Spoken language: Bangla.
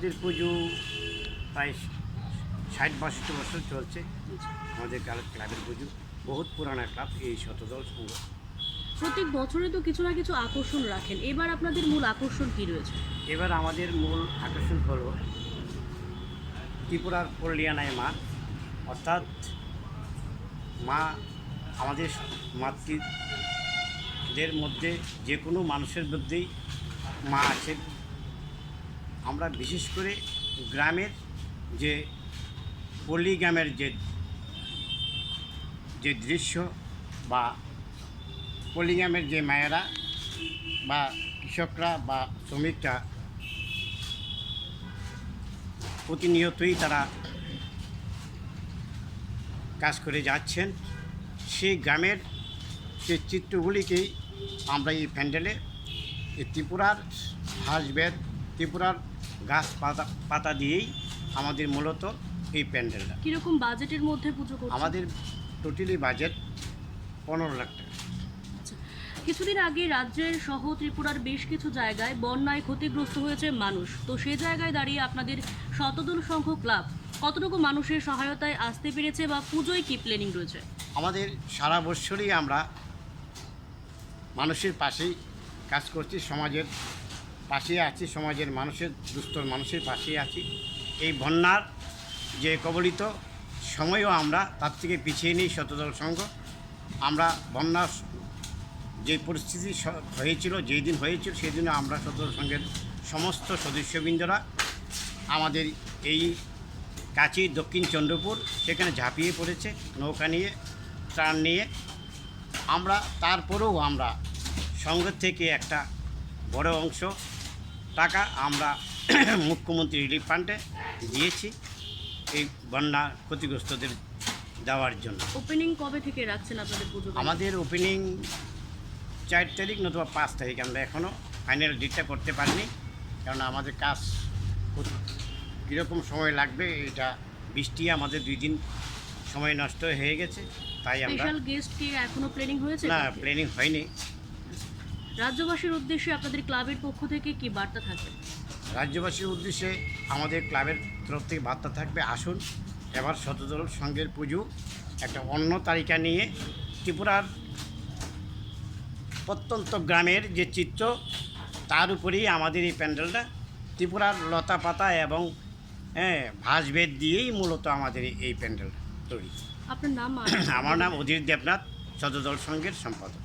আমাদের পুজো প্রায় ষাট বাষট্টি বছর চলছে। আমাদের ক্লাব- ক্লাবের পুজো। বহুত পুরানা ক্লাব এই শতদল সংঘ। প্রত্যেক বছরে তো কিছু না কিছু আকর্ষণ রাখেন। এবার আপনাদের মূল আকর্ষণ কি রয়েছে? এবার আমাদের মূল আকর্ষণ হল ত্রিপুরার কল্যাণায় মা। অর্থাৎ মা আমাদের মাতৃদের মধ্যে যে কোনো মানুষের মধ্যেই মা আছে আমরা বিশেষ করে গ্রামের যে পল্লী গ্রামের যে যে দৃশ্য বা পল্লী গ্রামের যে মায়েরা বা কৃষকরা বা শ্রমিকরা, প্রতিনিয়তই তারা কাজ করে যাচ্ছেন সেই গ্রামের সেই চিত্রগুলিকেই আমরা এই প্যান্ডেলে ত্রিপুরার হাসবেদ ত্রিপুরার গাছ পাতা পাতা দিয়েই আমাদের মূলত এই প্যান্ডেলটা। কীরকম বাজেটের মধ্যে পুজো করছেন? আমাদের টোটালি বাজেট পনেরো লাখ টাকা। আচ্ছা। কিছুদিন আগে রাজ্যের সহ ত্রিপুরার বেশ কিছু জায়গায় বন্যায় ক্ষতিগ্রস্ত হয়েছে মানুষ। তো সে জায়গায় দাঁড়িয়ে আপনাদের শতদল সংঘ ক্লাব কতটুকু মানুষের সহায়তায় আসতে পেরেছে বা পুজোয় কি প্ল্যানিং রয়েছে? আমাদের সারা বছরই আমরা মানুষের পাশেই কাজ করছি সমাজের পাশে আছি, সমাজের মানুষের দুস্থ মানুষের পাশে আছি। এই বন্যার যে কবলিত সময়ও আমরা তার থেকে পিছিয়ে নিই শতদল সংঘ। আমরা বন্যার যে পরিস্থিতি হয়েছিল, যেই দিন হয়েছিল, সেই দিনে আমরা শতদল সংঘের সমস্ত সদস্যবৃন্দরা আমাদের এই কাছি দক্ষিণ চন্দ্রপুর, সেখানে ঝাঁপিয়ে পড়েছে, নৌকা নিয়ে, ত্রাণ নিয়ে। আমরা, তারপরেও আমরা সংঘ থেকে একটা বড় অংশ টাকা আমরা মুখ্যমন্ত্রী রিলিফ ফান্ডে দিয়েছি এই বন্যা ক্ষতিগ্রস্তদের দেওয়ার জন্য। ওপেনিং কবে থেকে রাখছেন আপনাদের পুজো আমাদের ওপেনিং চার তারিখ নতুবা পাঁচ তারিখ আমরা এখনও ফাইনাল ডেটটা করতে পারিনি। কারণ আমাদের কাজ কীরকম সময় লাগবে এটা বৃষ্টি আমাদের দুই দিন সময় নষ্ট হয়ে গেছে তাই আমরা গেস্ট কি এখনও প্ল্যানিং হয়েছে? না প্ল্যানিং হয়নি। রাজ্যবাসীর উদ্দেশ্যে আপনাদের ক্লাবের পক্ষ থেকে কি বার্তা থাকবে? রাজ্যবাসীর উদ্দেশ্যে আমাদের ক্লাবের তরফ থেকে বার্তা থাকবে আসুন এবার শতদল সংঘের পুজো একটা অন্য তালিকা নিয়ে ত্রিপুরার প্রত্যন্ত গ্রামের যে চিত্র তার উপরেই আমাদের এই প্যান্ডেলটা ত্রিপুরার লতা পাতা এবং হ্যাঁ ভাসবেদ দিয়েই মূলত আমাদের এই- প্যান্ডেলটা তৈরি। আপনার নাম আমার নাম অধীর দেবনাথ শতদল সংঘের সম্পাদক।